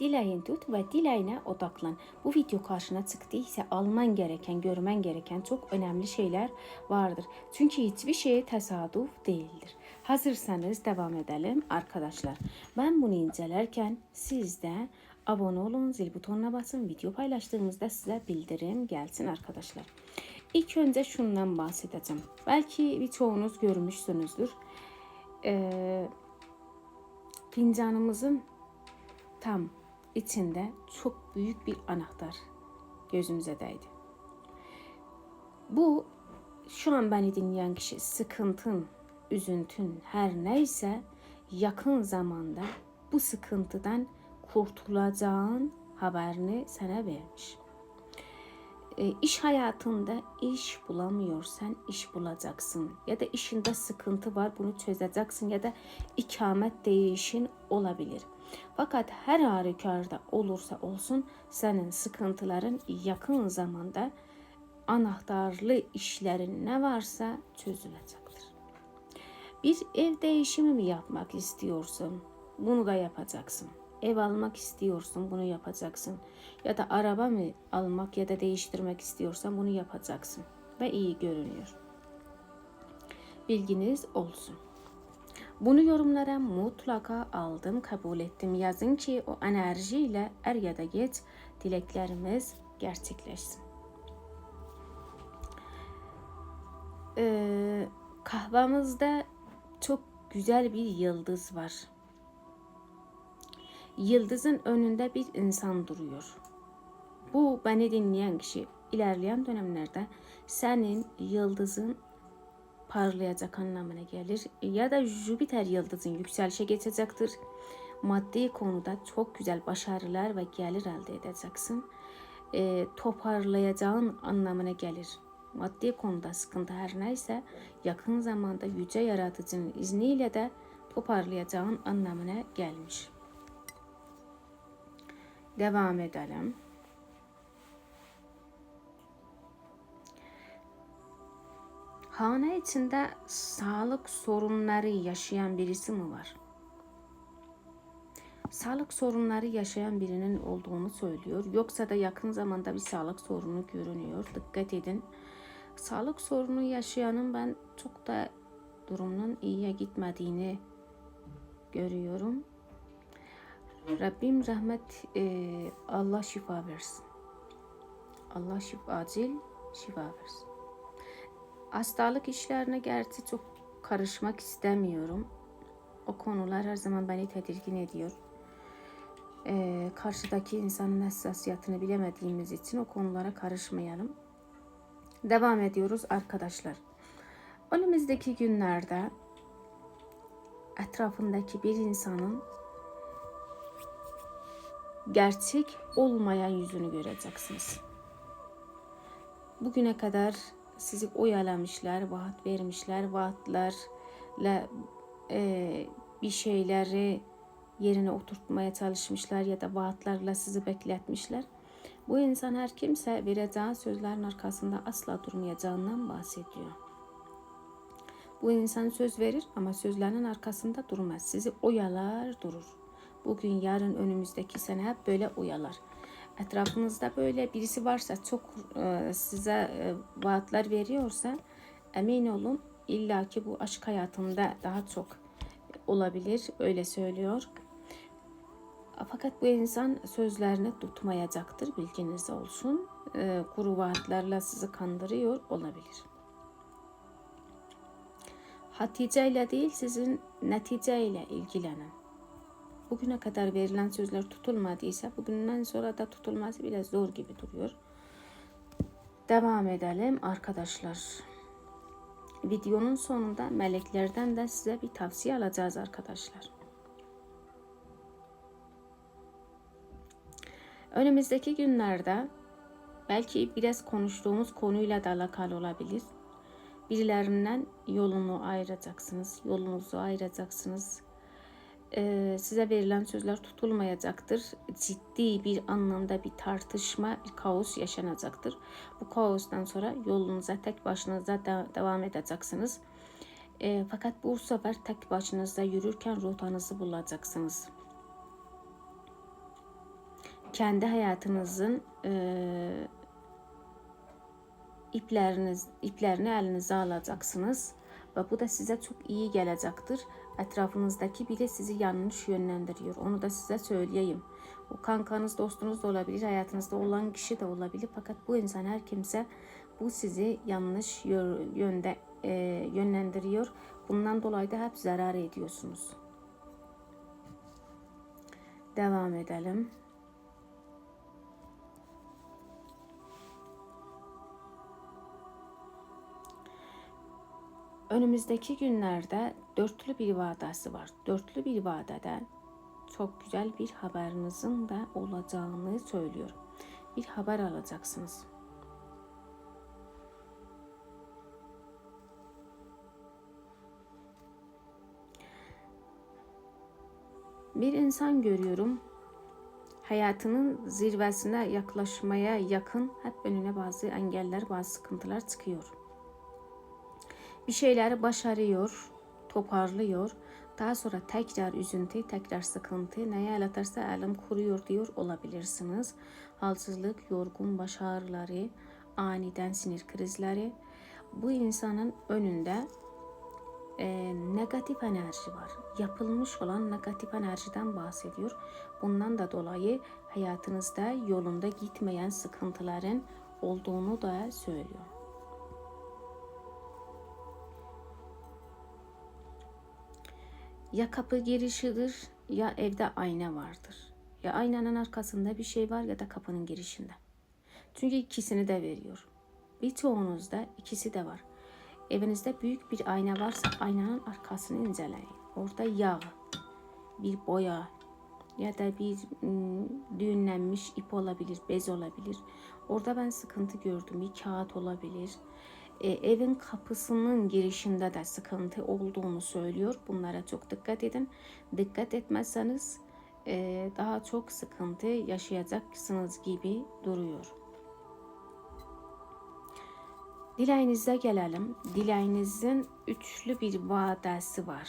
dileğin tut ve dileğine odaklan. Bu video karşına çıktıysa alman gereken, görmen gereken çok önemli şeyler vardır. Çünkü hiçbir şey tesadüf değildir. Hazırsanız devam edelim arkadaşlar. Ben bunu incelerken siz de abone olun, zil butonuna basın. Video paylaştığımızda size bildirim gelsin arkadaşlar. İlk önce şundan bahsedeceğim. Belki birçoğunuz görmüşsünüzdür. Ee, fincanımızın tam içinde çok büyük bir anahtar gözümüze değdi. Bu şu an beni dinleyen kişi sıkıntın, üzüntün her neyse yakın zamanda bu sıkıntıdan kurtulacağın haberini sana vermiş. E, iş hayatında iş bulamıyorsan iş bulacaksın ya da işinde sıkıntı var bunu çözeceksin ya da ikamet değişin olabilir. Fakat her halükarda olursa olsun senin sıkıntıların yakın zamanda anahtarlı işlerin ne varsa çözülecektir. Bir ev değişimi mi yapmak istiyorsun? Bunu da yapacaksın. Ev almak istiyorsun, bunu yapacaksın. Ya da araba mı almak ya da değiştirmek istiyorsan bunu yapacaksın. Ve iyi görünüyor. Bilginiz olsun. Bunu yorumlara mutlaka aldım, kabul ettim. Yazın ki o enerjiyle er ya da geç dileklerimiz gerçekleşsin. Ee, kahvamızda çok güzel bir yıldız var. Yıldızın önünde bir insan duruyor. Bu beni dinleyen kişi ilerleyen dönemlerde senin yıldızın parlayacak anlamına gelir. Ya da Jüpiter yıldızın yükselişe geçecektir. Maddi konuda çok güzel başarılar ve gelir elde edeceksin. E, toparlayacağın anlamına gelir. Maddi konuda sıkıntı her neyse yakın zamanda yüce yaratıcının izniyle de toparlayacağın anlamına gelmiş. Devam edelim. Hane içinde sağlık sorunları yaşayan birisi mi var? Sağlık sorunları yaşayan birinin olduğunu söylüyor. Yoksa da yakın zamanda bir sağlık sorunu görünüyor. Dikkat edin. Sağlık sorunu yaşayanın ben çok da durumunun iyiye gitmediğini görüyorum. Rabbim rahmet e, Allah şifa versin. Allah şifa acil şifa versin. Hastalık işlerine gerçi çok karışmak istemiyorum. O konular her zaman beni tedirgin ediyor. Ee, karşıdaki insanın hassasiyetini bilemediğimiz için o konulara karışmayalım. Devam ediyoruz arkadaşlar. Önümüzdeki günlerde etrafındaki bir insanın gerçek olmayan yüzünü göreceksiniz. Bugüne kadar sizi oyalamışlar, vaat vermişler, vaatlarla e, bir şeyleri yerine oturtmaya çalışmışlar ya da vaatlarla sizi bekletmişler. Bu insan her kimse vereceği sözlerin arkasında asla durmayacağından bahsediyor. Bu insan söz verir ama sözlerinin arkasında durmaz. Sizi oyalar durur. Bugün, yarın, önümüzdeki sene hep böyle oyalar. Etrafınızda böyle birisi varsa çok e, size e, vaatler veriyorsa emin olun illaki bu aşk hayatında daha çok olabilir. Öyle söylüyor. Fakat bu insan sözlerini tutmayacaktır. Bilginiz olsun. E, kuru vaatlerle sizi kandırıyor olabilir. Hatice ile değil sizin netice ile ilgilenen. Bugüne kadar verilen sözler tutulmadıysa bugünden sonra da tutulması biraz zor gibi duruyor. Devam edelim arkadaşlar. Videonun sonunda meleklerden de size bir tavsiye alacağız arkadaşlar. Önümüzdeki günlerde belki biraz konuştuğumuz konuyla da alakalı olabilir. Birilerinden yolunu ayıracaksınız, yolunuzu ayıracaksınız. Ee, size verilen sözler tutulmayacaktır. Ciddi bir anlamda bir tartışma, bir kaos yaşanacaktır. Bu kaostan sonra yolunuza tek başınıza de devam edeceksiniz. E, fakat bu sefer tek başınıza yürürken rotanızı bulacaksınız. kendi hayatınızın e, ipleriniz iplerini elinize alacaksınız ve bu da size çok iyi gelecektir. Etrafınızdaki bile sizi yanlış yönlendiriyor. Onu da size söyleyeyim. Bu kankanız, dostunuz da olabilir, hayatınızda olan kişi de olabilir. Fakat bu insan her kimse bu sizi yanlış yönde e, yönlendiriyor. Bundan dolayı da hep zarar ediyorsunuz. Devam edelim. Önümüzdeki günlerde dörtlü bir vadası var. Dörtlü bir vadede çok güzel bir haberinizin de olacağını söylüyor. Bir haber alacaksınız. Bir insan görüyorum. Hayatının zirvesine yaklaşmaya yakın hep önüne bazı engeller, bazı sıkıntılar çıkıyor. Bir şeyleri başarıyor, toparlıyor. Daha sonra tekrar üzüntü, tekrar sıkıntı, neye el atarsa elim kuruyor diyor olabilirsiniz. Halsızlık, yorgun baş ağrıları, aniden sinir krizleri. Bu insanın önünde e, negatif enerji var. Yapılmış olan negatif enerjiden bahsediyor. Bundan da dolayı hayatınızda yolunda gitmeyen sıkıntıların olduğunu da söylüyor. Ya kapı girişidir ya evde ayna vardır. Ya aynanın arkasında bir şey var ya da kapının girişinde. Çünkü ikisini de veriyor. Birçoğunuzda ikisi de var. Evinizde büyük bir ayna varsa aynanın arkasını inceleyin. Orada yağ, bir boya ya da bir düğünlenmiş ip olabilir, bez olabilir. Orada ben sıkıntı gördüm. Bir kağıt olabilir. E, evin kapısının girişinde de sıkıntı olduğunu söylüyor. Bunlara çok dikkat edin. Dikkat etmezseniz e, daha çok sıkıntı yaşayacaksınız gibi duruyor. Dileğinize gelelim. Dileğinizin üçlü bir vadesi var.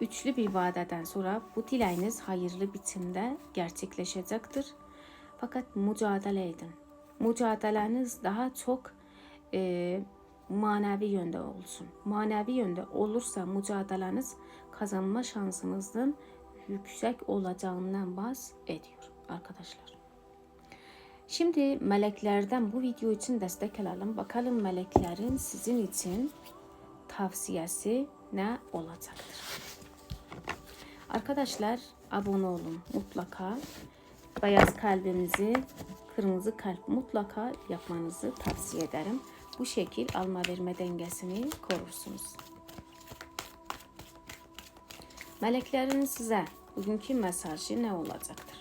Üçlü bir vadeden sonra bu dileğiniz hayırlı biçimde gerçekleşecektir. Fakat mücadele edin. Mücadeleniz daha çok e, manevi yönde olsun. Manevi yönde olursa mücadeleniz kazanma şansınızın yüksek olacağından bahsediyor arkadaşlar. Şimdi meleklerden bu video için destek alalım. Bakalım meleklerin sizin için tavsiyesi ne olacaktır? Arkadaşlar abone olun mutlaka. Beyaz kalbimizi kırmızı kalp mutlaka yapmanızı tavsiye ederim. Bu şekil alma verme dengesini korursunuz. Meleklerin size bugünkü mesajı ne olacaktır?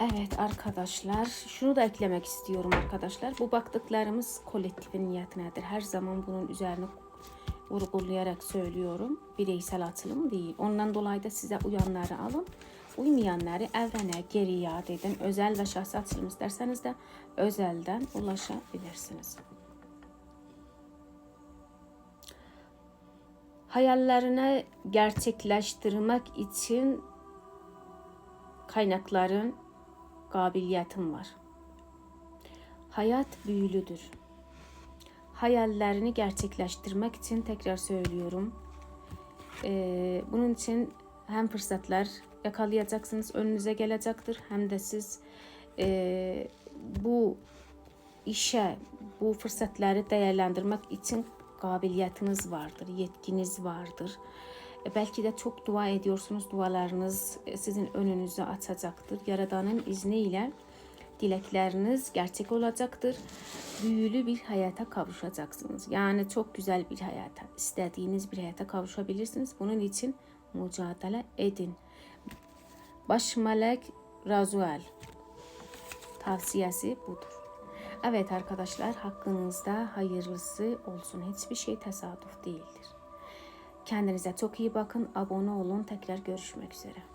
Evet arkadaşlar şunu da eklemek istiyorum arkadaşlar. Bu baktıklarımız kolektifin niyetinedir. Her zaman bunun üzerine vurgulayarak söylüyorum. Bireysel atılım değil. Ondan dolayı da size uyanları alın. Uymayanları evrene geri iade edin. Özel ve şahsi atılım isterseniz de özelden ulaşabilirsiniz. Hayallerini gerçekleştirmek için kaynakların qabiliyyətim var. Hayat büyülüdür. Hayallerini gerçekleştirmek için tekrar söylüyorum. Ee, bunun için hem fırsatlar yakalayacaksınız, önünüze gelecektir. Hem de siz e, bu işe, bu fırsatları değerlendirmek için kabiliyetiniz vardır, yetkiniz vardır. E, belki de çok dua ediyorsunuz. Dualarınız sizin önünüzü açacaktır. Yaradanın izniyle dilekleriniz gerçek olacaktır. Büyülü bir hayata kavuşacaksınız. Yani çok güzel bir hayata, istediğiniz bir hayata kavuşabilirsiniz. Bunun için mücadele edin. Baş melek Razuel tavsiyesi budur. Evet arkadaşlar hakkınızda hayırlısı olsun. Hiçbir şey tesadüf değildir. Kendinize çok iyi bakın. Abone olun. Tekrar görüşmek üzere.